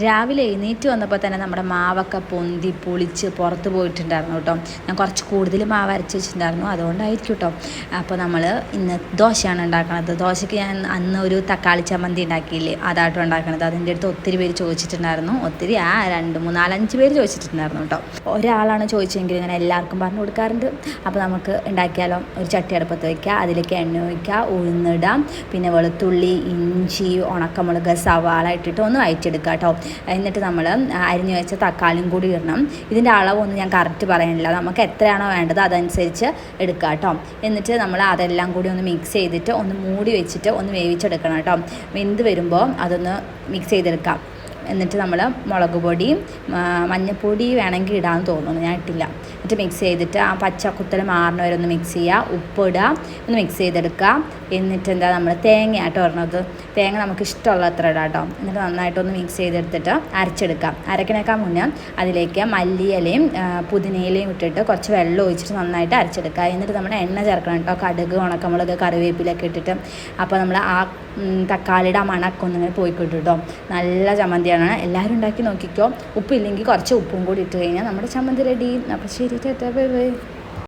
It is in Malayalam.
രാവിലെ എഴുന്നേറ്റ് വന്നപ്പോൾ തന്നെ നമ്മുടെ മാവൊക്കെ പൊന്തി പൊളിച്ച് പുറത്ത് പോയിട്ടുണ്ടായിരുന്നു കേട്ടോ. ഞാൻ കുറച്ച് കൂടുതൽ മാവ് അരച്ച് വെച്ചിട്ടുണ്ടായിരുന്നു. അതുകൊണ്ടായിരിക്കും കേട്ടോ. അപ്പോൾ നമ്മൾ ഇന്ന് ദോശയാണ് ഉണ്ടാക്കുന്നത് ദോശയ്ക്ക് ഞാൻ അന്ന് ഒരു തക്കാളി ചമ്മന്തി ഉണ്ടാക്കിയില്ലേ? അതാട്ടോ ഉണ്ടാക്കണത്. അതിന്റെ അടുത്ത് ഒത്തിരി പേര് ചോദിച്ചിട്ടുണ്ടായിരുന്നു. ഒത്തിരി ആ രണ്ട് മൂന്ന് നാലഞ്ച് പേര് ചോദിച്ചിട്ടുണ്ടായിരുന്നു കേട്ടോ. ഒരാളാണ് ചോദിച്ചെങ്കിൽ ഇങ്ങനെ എല്ലാവർക്കും പറഞ്ഞു കൊടുക്കാറുണ്ട്. അപ്പോൾ നമുക്ക് ഉണ്ടാക്കിയാലോ? ഒരു ചട്ടി അടുപ്പത്ത് വയ്ക്കുക അതിലേക്ക് എണ്ണ ഒഴിക്കുക. ഉഴുന്നിടാം. പിന്നെ വെളുത്തുള്ളി ഇഞ്ചി ഉണക്കമുളക് സവാള ഇട്ടിട്ട് ഒന്ന് വയറ്റെടുക്കുക കേട്ടോ. എന്നിട്ട് നമ്മൾ അരിഞ്ഞു വെച്ച തക്കാളിയും കൂടി ഇടണം. ഇതിന്റെ അളവൊന്നും ഞാൻ കറക്റ്റ് പറയാനില്ല. നമുക്ക് എത്രയാണോ വേണ്ടത് അതനുസരിച്ച് എടുക്കുക കേട്ടോ എന്നിട്ട് നമ്മൾ അതെല്ലാം കൂടി ഒന്ന് മിക്സ് ചെയ്തിട്ട് ഒന്ന് മൂടി വെച്ചിട്ട് ഒന്ന് വേവിച്ചെടുക്കണം കേട്ടോ വെന്ത് വരുമ്പോൾ അതൊന്ന് മിക്സ് ചെയ്തെടുക്കാം. എന്നിട്ട് നമ്മൾ മുളക് പൊടിയും മഞ്ഞൾപ്പൊടി വേണമെങ്കിൽ ഇടാമെന്ന് തോന്നുന്നു. ഞാൻ ഇട്ടില്ല. എന്നിട്ട് മിക്സ് ചെയ്തിട്ട് ആ പച്ച കുത്തൽ മാറുന്ന വരെ ഒന്ന് മിക്സ് ചെയ്യുക ഉപ്പ് ഇടുക ഒന്ന് മിക്സ് ചെയ്തെടുക്കുക എന്നിട്ട് എന്താ നമ്മൾ തേങ്ങ ആട്ടോ പറഞ്ഞത്. തേങ്ങ നമുക്ക് ഇഷ്ടമുള്ള അത്ര ഇടാം കേട്ടോ എന്നിട്ട് നന്നായിട്ടൊന്ന് മിക്സ് ചെയ്തെടുത്തിട്ട് അരച്ചെടുക്കാം. അരക്കണേക്കാൾ മുന്നേ അതിലേക്ക് മല്ലിയിലയും പുതിനയിലയും ഇട്ടിട്ട് കുറച്ച് വെള്ളം ഒഴിച്ചിട്ട് നന്നായിട്ട് അരച്ചെടുക്കുക എന്നിട്ട് നമ്മൾ എണ്ണ ചേർക്കണം കേട്ടോ കടുക് ഉണക്കമുളക് കറിവേപ്പിലൊക്കെ ഇട്ടിട്ട്. അപ്പോൾ നമ്മൾ ആ തക്കാളിയുടെ ആ മണമൊക്കെ ഒന്നിങ്ങനെ പോയി കിട്ടും കേട്ടോ നല്ല ചമ്മന്തിയാണ്. എല്ലാവരും ഉണ്ടാക്കി നോക്കിക്കോ. ഉപ്പില്ലെങ്കിൽ കുറച്ച് ഉപ്പും കൂടി ഇട്ട് കഴിഞ്ഞാൽ നമ്മുടെ ചമ്മന്തി റെഡി അപ്പോൾ ശരി ചേട്ടാ ബൈ ബൈ